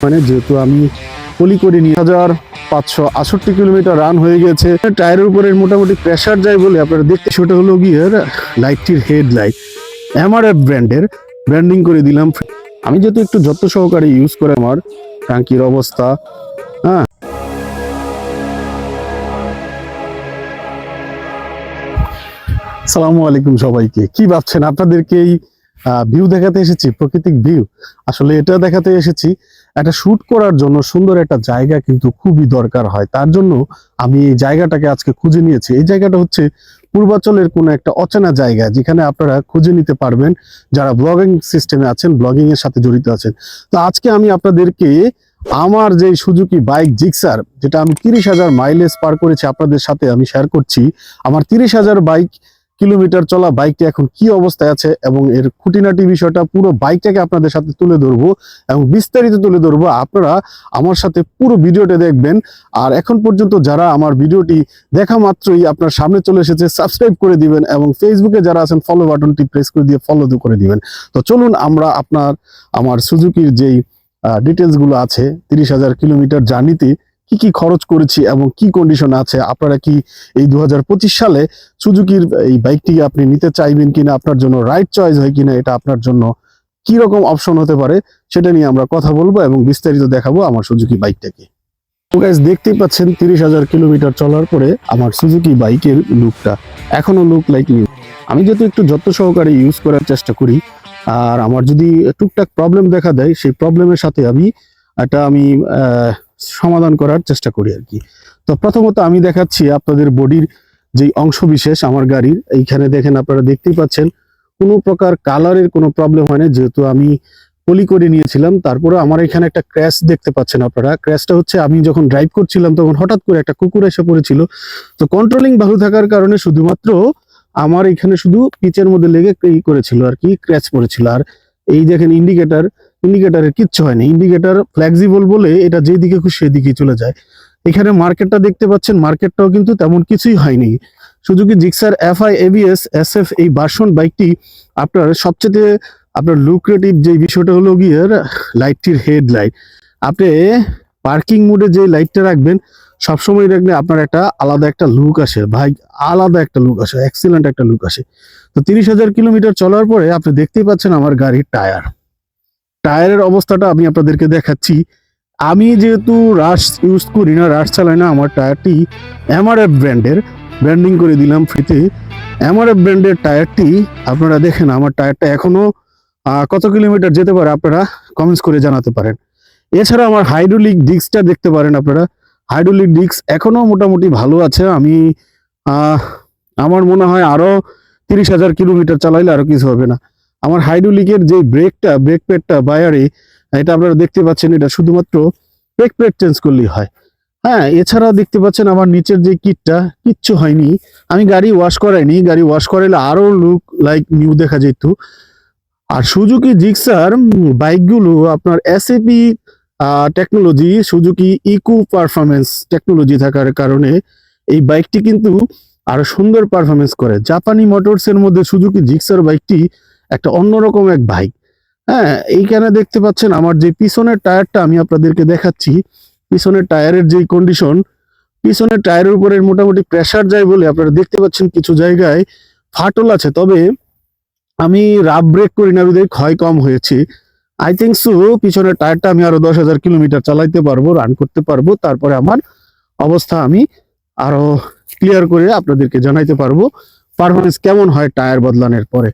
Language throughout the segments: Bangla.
মানে যেহেতু আমি পলি করে নিয়ে হাজার পাঁচশো আষট্টি কিলোমিটার রান হয়ে গেছে। টায়ারের উপরে মোটামুটি প্রেশার যায় বলে আপনারা দেখতে সেটা হলো গিয়ে লাইটটির হেড লাইট এমআরএফ ব্র্যান্ডের ব্র্যান্ডিং করে দিলাম। আমি যেহেতু একটু যত্ন সহকারে ইউজ করে আমার ট্যাঙ্কির অবস্থা হ্যাঁ। সালামু আলাইকুম সবাইকে। কি ভাবছেন? আপনাদেরকে এই ভিউ দেখাতে এসেছি, প্রাকৃতিক ভিউ আসলে এটা দেখাতে এসেছি একটা শুট করার জন্য সুন্দর একটা জায়গা কিন্তু খুবই দরকার হয়। তার জন্য আমি এই জায়গাটাকে আজকে খুঁজে নিয়েছি। এই জায়গাটা হচ্ছে পূর্বাচলের কোনো একটা অচেনা জায়গা, যেখানে আপনারা খুঁজে নিতে পারবেন যারা ব্লগিং সিস্টেমে আছেন ব্লগিং এর সাথে জড়িত আছেন। তো আজকে আমি আপনাদেরকে আমার যে সুজুকি বাইক জিক্সার, যেটা আমি তিরিশ হাজার মাইলেজ পার করেছি আপনাদের সাথে আমি শেয়ার করছি, আমার তিরিশ হাজার বাইক কিলোমিটার চলা বাইকটি এখন কি অবস্থায় আছে এবং এর খুঁটিনাটি বিষয়টা পুরো বাইকটাকে আপনাদের সাথে তুলে ধরবো এবং বিস্তারিত তুলে ধরবো। আপনারা আমার সাথে পুরো ভিডিওটা দেখবেন। আর এখন পর্যন্ত যারা আমার ভিডিওটি দেখা মাত্রই আপনার সামনে চলে এসেছে সাবস্ক্রাইব করে দিবেন এবং ফেসবুকে যারা আছেন ফলো বাটনটি প্রেস করে দিয়ে ফলো করে দিবেন। তো চলুন আমরা আপনার, আমার সুজুকির যেই ডিটেলসগুলো আছে, তিরিশ হাজার কিলোমিটার জার্নিতে কি কি খরচ করেছি এবং কি কন্ডিশন আছে? আপনারা কি এই দু হাজার পঁচিশ সালে সুজুকির এই বাইকটি আপনি নিতে চাইবেন কিনা, আপনার জন্য রাইট চয়েস হয় কিনা, এটা আপনার জন্য কি রকম অপশন হতে পারে সেটা নিয়ে আমরা কথা বলব এবং বিস্তারিত দেখাবো আমার সুজুকি বাইকটাকে তো গাইজ দেখতেই পাচ্ছেন তিরিশ হাজার কিলোমিটার চলার পরে আমার সুজুকি বাইকের লুকটা এখনও লুক লাইক নিউ আমি যেহেতু একটু যত্ন সহকারে ইউজ করার চেষ্টা করি, আর আমার যদি টুকটাক প্রবলেম দেখা দেয়, সেই প্রবলেমের সাথে আমি একটা আমি সমাধান করার চেষ্টা করি আর কি। তো প্রথমত আমি দেখাচ্ছি আপনাদের বডির যে অংশ বিশেষ আমার গাড়ির, এইখানে দেখেন আপনারা দেখতেই পাচ্ছেন, কোনো প্রকার কালারের কোনো প্রবলেম হয় না যেহেতু আমি পলি করে নিয়েছিলাম, তারপরে আমার এখানে একটা ক্র্যাশ দেখতে পাচ্ছেন আপনারা। ক্র্যাশটা হচ্ছে আমি যখন ড্রাইভ করছিলাম, তখন হঠাৎ করে একটা কুকুর এসে পড়েছিল। তো কন্ট্রোলিং ভালো থাকার কারণে শুধুমাত্র আমার এখানে শুধু পিচের মধ্যে লেগে ই করেছিল আর কি ক্র্যাচ পড়েছিল আর এই দেখেন ইন্ডিকেটর ইন্ডিকেটরের কিচ্ছু হয়নি। ইন্ডিকেটার ফ্লেক্সিবল বলে এটা যেদিকে খুশি সেদিকে চলে যায়। এখানে মার্কেটটা দেখতে পাচ্ছেন মার্কেটটাও কিন্তু তেমন কিছুই হয়নি। Suzuki Gixxer FI ABS S F এই বাসন বাইকটি আপনার সবচেয়ে আপনার লুক্রেটিভ যে বিষয়টা হলো গিয়ে লাইটটির হেড লাইট আপনি পার্কিং মোডে যে লাইটটা রাখবেন, সবসময় রাখলে আপনার একটা আলাদা একটা লুক আসে। ভাই, আলাদা একটা লুক আসে এক্সিলেন্ট একটা লুক আসে। তো তিরিশ হাজার কিলোমিটার চলার পরে আপনি দেখতেই পাচ্ছেন আমার গাড়ির টায়ার টায়ারের অবস্থাটা আমি আপনাদেরকে দেখাচ্ছি। আমি যেহেতু রাশ ইউজ করি না, রাশ চালাই না, আমার টায়ারটি এমআরএফ ব্র্যান্ডের। ব্র্যান্ডিং করে দিলাম ফ্রিতে এমআরএফ ব্র্যান্ডের টায়ারটি আপনারা দেখেন, আমার টায়ারটা এখনও কত কিলোমিটার যেতে পারে আপনারা কমেন্টস করে জানাতে পারেন। এছাড়া আমার হাইড্রোলিক ডিস্কটা দেখতে পারেন আপনারা। হাইড্রোলিক ডিস্ক এখনও মোটামুটি ভালো আছে। আমি আমার মনে হয় আরও তিরিশ হাজার কিলোমিটার চালাইলে আরও কিছু হবে না। আমার হাইড্রোলিকের যে ব্রেকটা, ব্রেক প্যাডটা, বায়ারে, এটা আপনারা দেখতে পাচ্ছেন, এটা শুধুমাত্র ব্রেক প্যাড চেঞ্জ করলেই হয়। হ্যাঁ এছাড়া দেখতে পাচ্ছেন আমার নিচের যে কিটটা, কিচ্ছু হয়নি। আমি গাড়ি ওয়াশ করাইনি, গাড়ি ওয়াশ করাইলে আরও লুক লাইক নিউ দেখা যেত। আর সুজুকি জিক্সার, বাইকগুলো আপনার SEP technology Suzuki eco performance technology থাকার কারণে এই বাইকটি কিন্তু আরও সুন্দর পারফরমেন্স করে। জাপানি মোটরস এর মধ্যে সুজুকি জিক্সার বাইকটি একটা অন্যরকম এক বাইক হ্যাঁ এইখানে দেখতে পাচ্ছেন আমার যে পিছনের টায়ারটা আমি আপনাদেরকে দেখাচ্ছি, পিছনের টায়ারের যে কন্ডিশন পিছনের টায়ারের উপরে মোটামুটি প্রেসার যায় বলে আপনারা দেখতে পাচ্ছেন কিছু জায়গায় ফাটল আছে। তবে আমি রাব ব্রেক করি না বিধায় ক্ষয় কম হয়েছে। আই থিঙ্ক সো পিছনের টায়ারটা আমি আরও দশ হাজার কিলোমিটার চালাইতে পারব রান করতে পারব, তারপরে আমার অবস্থা আমি আরও ক্লিয়ার করে আপনাদেরকে জানাইতে পারব। পারফরমেন্স কেমন হয় টায়ার বদলানোর পরে?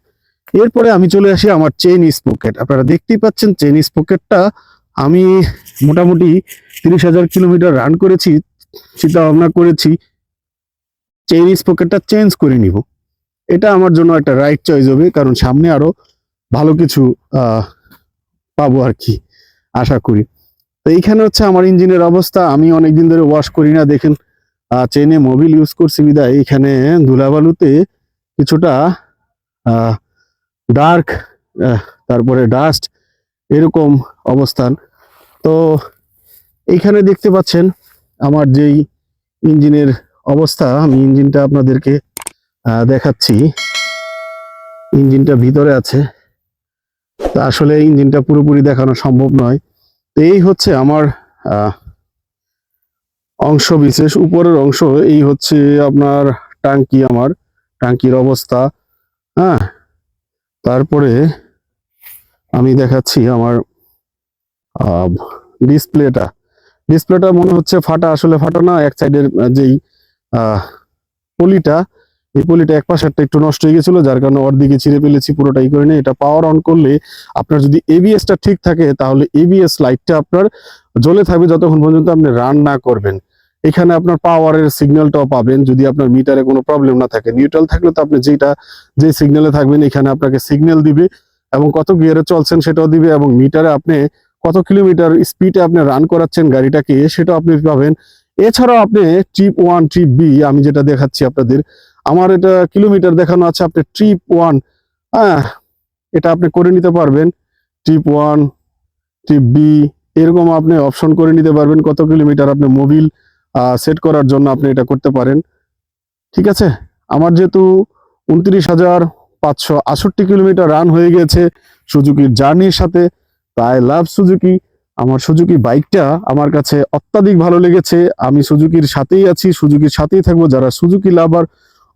এরপরে আমি চলে আসি আমার চেইন স্পকেট আপনারা দেখতেই পাচ্ছেন চেইন স্পকেটটা আমি মোটামুটি তিরিশ হাজার কিলোমিটার রান করেছি, চিন্তা ভাবনা করেছি চেইন স্পকেটটা চেঞ্জ করে নিব। এটা আমার জন্য একটা রাইট চয়েস হবে, কারণ সামনে আরও ভালো কিছু পাবো আর কি, আশা করি। তো এইখানে হচ্ছে আমার ইঞ্জিনের অবস্থা, আমি অনেকদিন ধরে ওয়াশ করি না, দেখেন চেনে মোবিল ইউজ করছি বিদায়। এখানে ধুলাবালুতে কিছুটা ডার্ক তারপরে ডাস্ট এরকম অবস্থান। তো এইখানে দেখতে পাচ্ছেন আমার যেই ইঞ্জিনের অবস্থা, আমি ইঞ্জিনটা আপনাদেরকে দেখাচ্ছি। ইঞ্জিনটা ভিতরে আছে। তো আসলে ইঞ্জিনটা পুরোপুরি দেখানো সম্ভব নয়। তো এই হচ্ছে আমার অংশ বিশেষ, উপরের অংশ। এই হচ্ছে আপনার টাঙ্কি আমার, টাঙ্কির অবস্থা। হ্যাঁ তারপরে আমি দেখাচ্ছি আমার ডিসপ্লেটা। ডিসপ্লেটা মনে হচ্ছে ফাটা, আসলে ফাটা না, এক সাইডের যেই পলিটা, এই পলিটা এক পাশেরটা একটু নষ্ট হয়ে গেছিল, যার কারণে ওর দিকে ছিঁড়ে ফেলেছি, পুরোটাই করে নিয়ে এটা পাওয়ার অন করলে আপনার যদি এবিএসটা ঠিক থাকে, তাহলে এবিএস লাইটটা আপনার জ্বলে থাকবে, যতক্ষণ পর্যন্ত আপনি রান না করবেন। এখানে আপনার পাওয়ারের সিগন্যালটাও পাবেন, যদি আপনার মিটারে কোনো প্রবলেম না থাকে। নিউট্রাল থাকলে তো আপনি যেটা, যে সিগন্যালে থাকবেন, এখানে আপনাকে সিগন্যাল দিবে এবং কত গিয়ারে চলছেন সেটাও দিবে এবং মিটারে আপনি কত কিলোমিটার স্পিডে আপনি রান করাচ্ছেন গাড়িটাকে, সেটাও আপনি পাবেন। এছাড়াও আপনি ট্রিপ ওয়ান ট্রিপ বি আমি যেটা দেখাচ্ছি আপনাদের, আমার এটা কিলোমিটার দেখানো আছে, আপনি ট্রিপ ওয়ান হ্যাঁ এটা আপনি করে নিতে পারবেন। ট্রিপ ওয়ান ট্রিপ বি এরকম আপনি অপশন করে নিতে পারবেন, কত কিলোমিটার আপনি মোবিল সেট করার জন্য আপনি এটা করতে পারেন। ঠিক আছে? আমার যেহেতু উনত্রিশ হাজার পাঁচশো আষট্টি কিলোমিটার রান হয়ে গেছে সুজুকির জার্নির সাথে, তাই লাভ সুজুকি। আমার সুজুকি বাইকটা আমার কাছে অত্যাধিক ভালো লেগেছে। আমি সুজুকির সাথেই আছি, সুজুকির সাথেই থাকব। যারা সুজুকি লাভার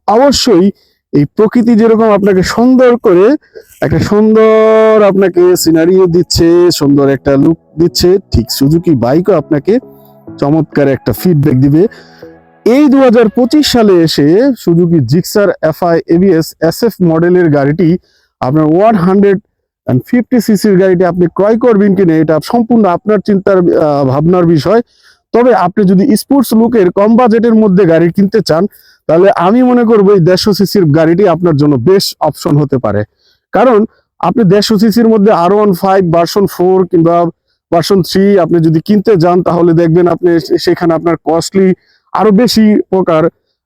অবশ্যই এই প্রকৃতি যেরকম আপনাকে সুন্দর করে, একটা সুন্দর আপনাকে সিনারিও দিচ্ছে, সুন্দর একটা লুক দিচ্ছে, ঠিক সুজুকি বাইকও আপনাকে চমৎকার একটা ফিডব্যাক দিবে। এই দু সালে এসে Suzuki Gixxer FI ABS SF মডেলের গাড়িটি আপনার ওয়ান হান্ড্রেড অ্যান্ড ফিফটি সিসির গাড়িটি আপনি ক্রয় করবেন কিনা, এটা সম্পূর্ণ আপনার চিন্তার ভাবনার বিষয়। তবে আপনি যদি স্পোর্টস লুকের কম বাজেটের মধ্যে গাড়ি কিনতে চান, তাহলে আমি মনে করব এই দেড়শো সিসির গাড়িটি আপনার জন্য বেশ অপশন হতে পারে। কারণ আপনি দেড়শো সিসির মধ্যে R one five version four কিংবা ভার্সন থ্রি আপনি যদি কিনতে যান, তাহলে দেখবেন আপনি সেখানে আপনার কস্টলি আরও বেশি প্রকার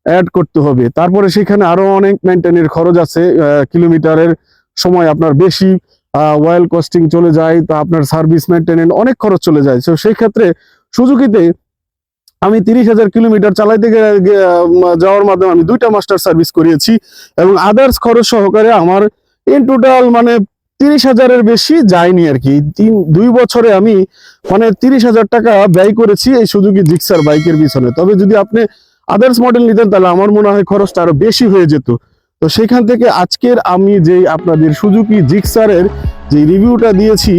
অ্যাড করতে হবে। তারপরে সেখানে আরও অনেক মেনটেনের খরচ আছে কিলোমিটারের সময় আপনার বেশি ওয়েল কস্টিং চলে যায়, তা আপনার সার্ভিস মেনটেনেন্স অনেক খরচ চলে যায়। তো সেই ক্ষেত্রে সুজুকিতে আমি তিরিশ হাজার কিলোমিটার চালাইতে যাওয়ার মাধ্যমে আমি দুইটা মাস্টার সার্ভিস করিয়েছি এবং আদার্স খরচ সহকারে আমার ইন টোটাল মানে তিরিশ হাজারের বেশি যায়নি আর কি। তিন, দুই বছরে আমি মানে তিরিশ হাজার টাকা ব্যয় করেছি এই সুজুকি জিক্সার বাইকের পিছনে। তবে যদি আপনি আদার্স মডেল নিতেন, তাহলে আমার মনে হয় খরচটা আরও বেশি হয়ে যেত। তো সেখান থেকে আজকের আমি যে আপনাদের সুজুকি জিক্সারের যে রিভিউটা দিয়েছি,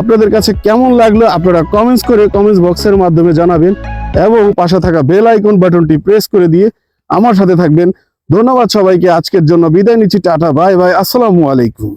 আপনাদের কাছে কেমন লাগল আপনারা কমেন্টস করে কমেন্টস বক্সের মাধ্যমে জানাবেন এবং পাশে থাকা বেল আইকন বাটনটি প্রেস করে দিয়ে আমার সাথে থাকবেন। ধন্যবাদ সবাইকে, আজকের জন্য বিদায় নিচ্ছি, টাটা বাই বাই আসসালামু আলাইকুম।